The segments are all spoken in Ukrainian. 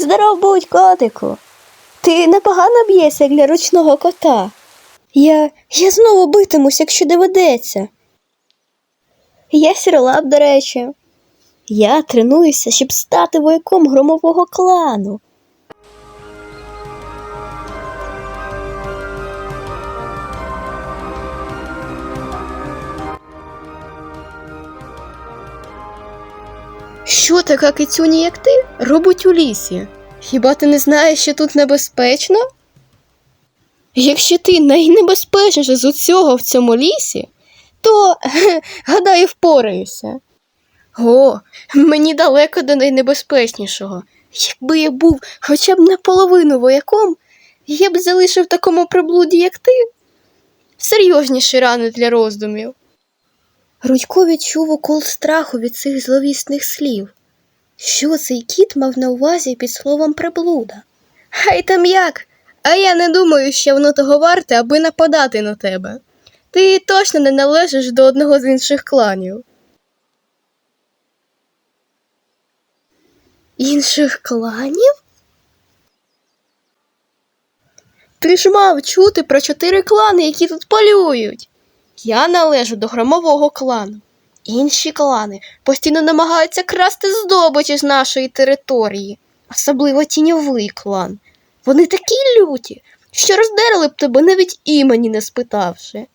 Здоров будь, котику. Ти непогано б'єшся для ручного кота. Я. я знову битимусь, якщо доведеться. Я сірлап, до речі. Я тренуюся, щоб стати вояком громового клану. Що така кицюні, як ти, робить у лісі? Хіба ти не знаєш, що тут небезпечно? Якщо ти найнебезпечніше з усього в цьому лісі, то, гадаю, впораюся. О, мені далеко до найнебезпечнішого. Якби я був хоча б наполовину вояком, я б залишив такому приблуді, як ти. Серйозніші рани для роздумів. Рудько відчув укол страху від цих зловісних слів. Що цей кіт мав на увазі під словом приблуда? Хай там як, а я не думаю, що воно того варте, аби нападати на тебе. Ти точно не належиш до одного з інших кланів. Інших кланів? Ти ж мав чути про чотири клани, які тут полюють. Я належу до громового клану. Інші клани постійно намагаються красти здобичі з нашої території, особливо тіньовий клан. Вони такі люті, що роздерли б тебе навіть імені не спитавши.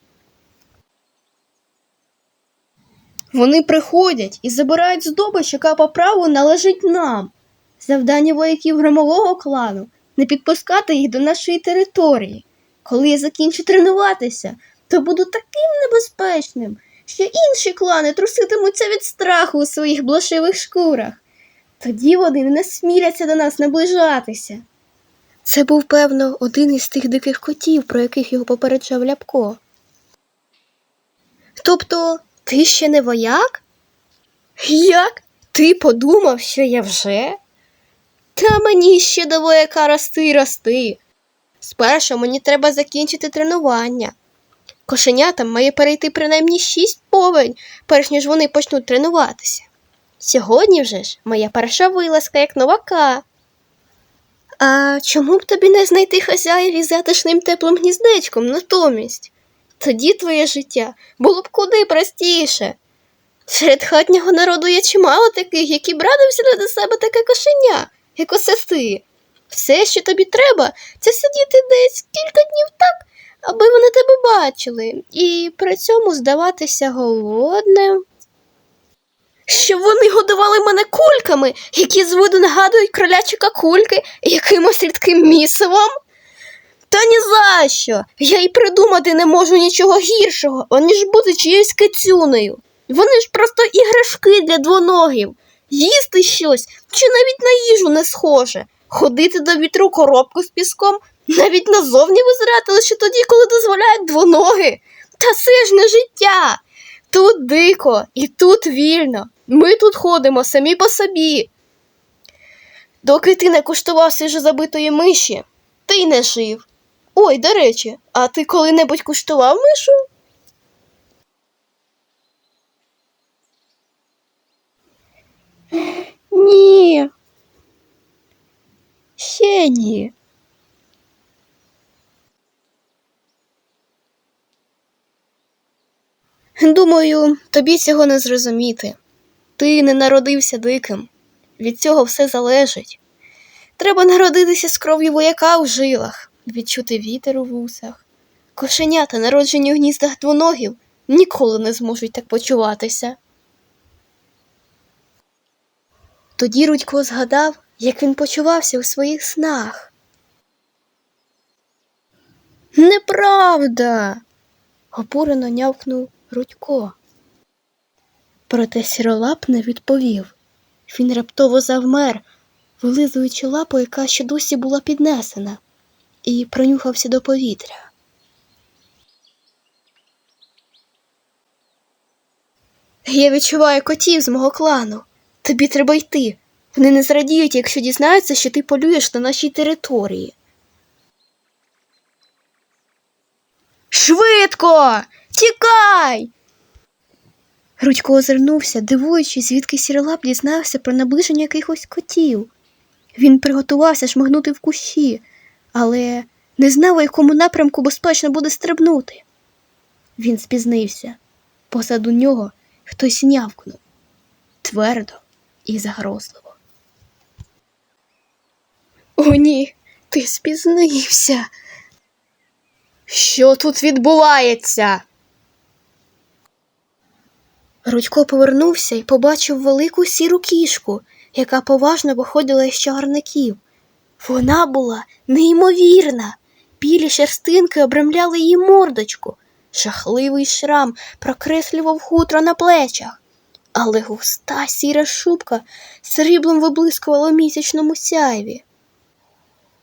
Вони приходять і забирають здобич, яка по праву належить нам. Завдання вояків громового клану не підпускати їх до нашої території. Коли я закінчу тренуватися, то буду таким небезпечним, що інші клани труситимуться від страху у своїх блошивих шкурах. Тоді вони не насміляться до нас наближатися. Це був, певно, один із тих диких котів, про яких його попереджав Ляпко. Тобто, ти ще не вояк? Як? Ти подумав, що я вже? Та мені ще до вояка рости й рости. Спершу мені треба закінчити тренування. Кошенятам має перейти принаймні шість повень, перш ніж вони почнуть тренуватися. Сьогодні вже ж моя перша вилазка як новака. А чому б тобі не знайти хазяїв із затишним теплим гніздечком натомість? Тоді твоє життя було б куди простіше. Серед хатнього народу є чимало таких, які б радо до себе таке кошеня, як оце ти. Все, що тобі треба, це сидіти десь кілька днів так, аби вони тебе бачили, і при цьому здаватися голодним. Щоб вони годували мене кульками, які з виду нагадують кролячика кульки якимось рідким місивом. Та ні за що! Я й придумати не можу нічого гіршого, аніж бути чиєюсь кицюнею. Вони ж просто іграшки для двоногів. Їсти щось, чи навіть на їжу не схоже, ходити до вітру коробку з піском, навіть назовні визирати лише тоді, коли дозволяють двоноги. Та це ж не життя. Тут дико і тут вільно. Ми тут ходимо самі по собі. Доки ти не куштував свіжозабитої миші, ти не жив. Ой, до речі, а ти коли-небудь куштував мишу? Ні. Ще ні. Думаю, тобі цього не зрозуміти. Ти не народився диким. Від цього все залежить. Треба народитися з кров'ю вояка в жилах, відчути вітер у вусах. Кошенята, народжені в гніздах двоногів, ніколи не зможуть так почуватися. Тоді Рудько згадав, як він почувався у своїх снах. Неправда. обурено нявкнув Рудько. Проте сіролап не відповів. Він раптово завмер, вилизуючи лапу, яка ще досі була піднесена, і пронюхався до повітря. Я відчуваю котів з мого клану. Тобі треба йти. Вони не зрадіють, якщо дізнаються, що ти полюєш на нашій території. Швидко! Тікай! Рудько озирнувся, дивуючись, звідки сіролап дізнався про наближення якихось котів. Він приготувався шмигнути в кущі, але не знав, у якому напрямку безпечно буде стрибнути. Він спізнився. Позаду нього хтось нявкнув твердо і загрозливо. О, ні, ти спізнився. Що тут відбувається? Рудько повернувся і побачив велику сіру кішку, яка поважно виходила із чагарників. Вона була неймовірна. Білі шерстинки обрамляли її мордочку, жахливий шрам прокреслював хутро на плечах, але густа сіра шубка сріблом виблискувала в місячному сяйві.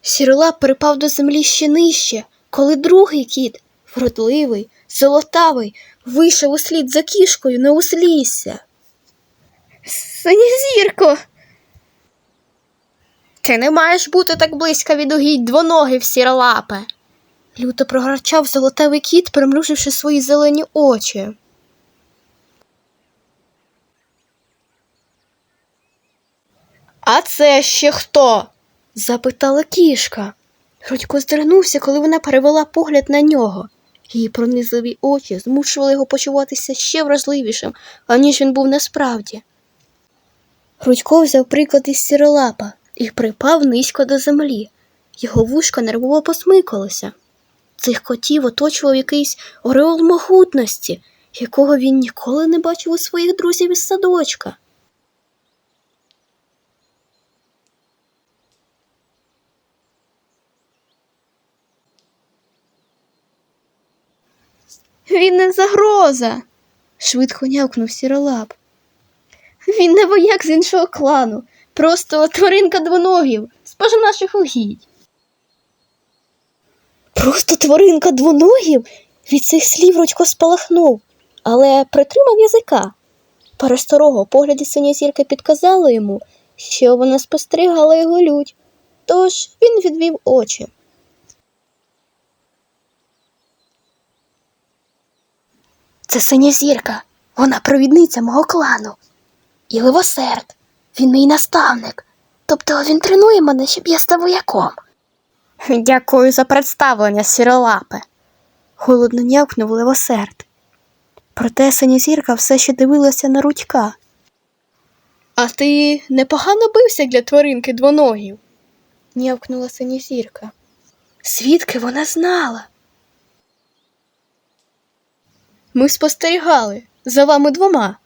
Сіролап припав до землі ще нижче, коли другий кіт, вродливий, золотавий, вийшов услід за кішкою на узлісся. Синізірко. Ти не маєш бути так близько від угідь двоногів, сіролапе. Люто прогорчав золотавий кіт, примруживши свої зелені очі. А це ще хто? запитала кішка. Рудько здригнувся, коли вона перевела погляд на нього. Її пронизливі очі змушували його почуватися ще вразливішим, аніж він був насправді. Рудько взяв приклад із сіролапа і припав низько до землі. Його вушка нервово посмикалося. Цих котів оточував якийсь ореол могутності, якого він ніколи не бачив у своїх друзів із садочка. Він не загроза, швидко нявкнув сіролап. Він не вояк з іншого клану, просто тваринка двоногів, спожи наших угідь. Просто тваринка двоногів від цих слів Рудько спалахнув, але притримав язика. Пересторого погляді синя зірка підказала йому, що вона спостерігала його лють, тож він відвів очі. Це синя зірка, вона провідниця мого клану. І левосерд, він мій наставник. Тобто він тренує мене, щоб я став вояком. Дякую за представлення, сіролапе. Холодно нявкнув левосерд. Проте синя зірка все ще дивилася на рудька. А ти непогано бився для тваринки двоногів, нявкнула синя зірка. Звідки вона знала? Ми спостерігали за вами двома.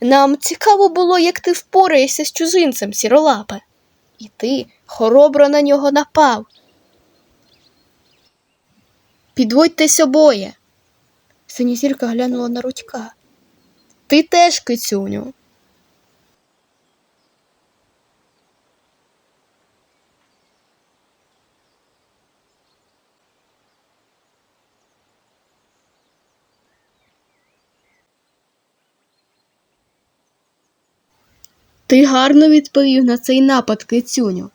Нам цікаво було, як ти впораєшся з чужинцем, сіролапе. І ти хоробро на нього напав. Підводьтесь обоє. Синізірка глянула на рудька. Ти теж, кицюню. Ти гарно відповів на цей напад, кицюню.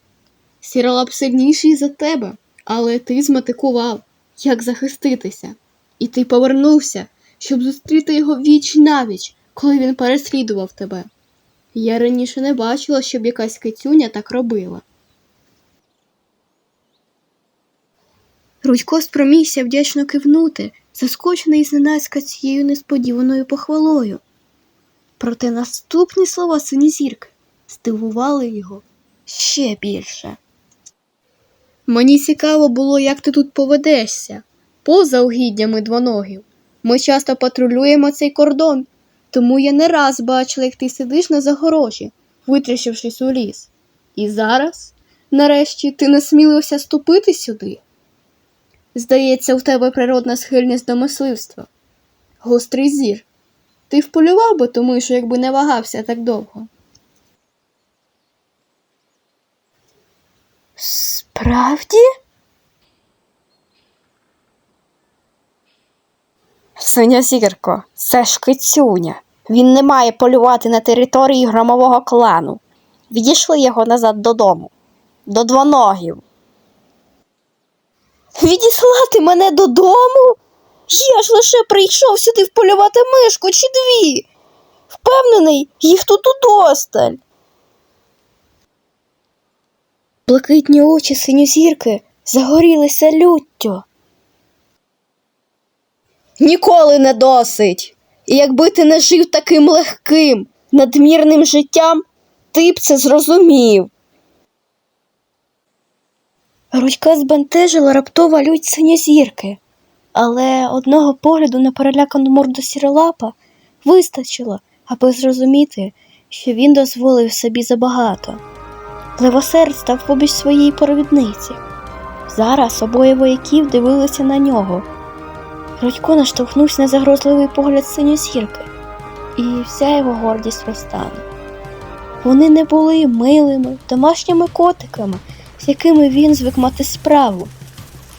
Сіролап сильніший за тебе, але ти зметикував, як захиститися, і ти повернувся, щоб зустріти його віч навіч, коли він переслідував тебе. Я раніше не бачила, щоб якась кицюня так робила. Рудько спромігся вдячно кивнути, заскочений зненацька цією несподіваною похвалою. Проте наступні слова синізірки здивували його ще більше. Мені цікаво було, як ти тут поведешся, поза угіддями двоногів. Ми часто патрулюємо цей кордон, тому я не раз бачила, як ти сидиш на загорожі, витріщившись у ліс. І зараз, нарешті, ти насмілився ступити сюди. Здається, у тебе природна схильність до мисливства. Гострий зір. Ти вполював би ту мишу, якби не вагався так довго. Справді? Синя зірко, це ж кицюня. Він не має полювати на території громового клану. Відійшли його назад додому, до двоногів. Відіслати мене додому? Я ж лише прийшов сюди вполювати мишку чи дві. Впевнений, їх тут удосталь. Блакитні очі синьозірки загорілися люттю. Ніколи не досить. І якби ти не жив таким легким, надмірним життям, ти б це зрозумів. Рудька збентежила раптова лють синьозірки, але одного погляду на перелякану морду сіролапа вистачило, аби зрозуміти, що він дозволив собі забагато. Левосерд став побіч своєї провідниці. Зараз обоє вояків дивилися на нього. Рудько наштовхнувся на загрозливий погляд синьозірки, і вся його гордість розтанула. Вони не були милими, домашніми котиками, з якими він звик мати справу.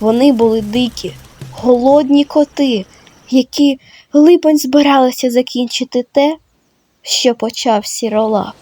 Вони були дикі, голодні коти, які липонь збиралися закінчити те, що почав сіролап.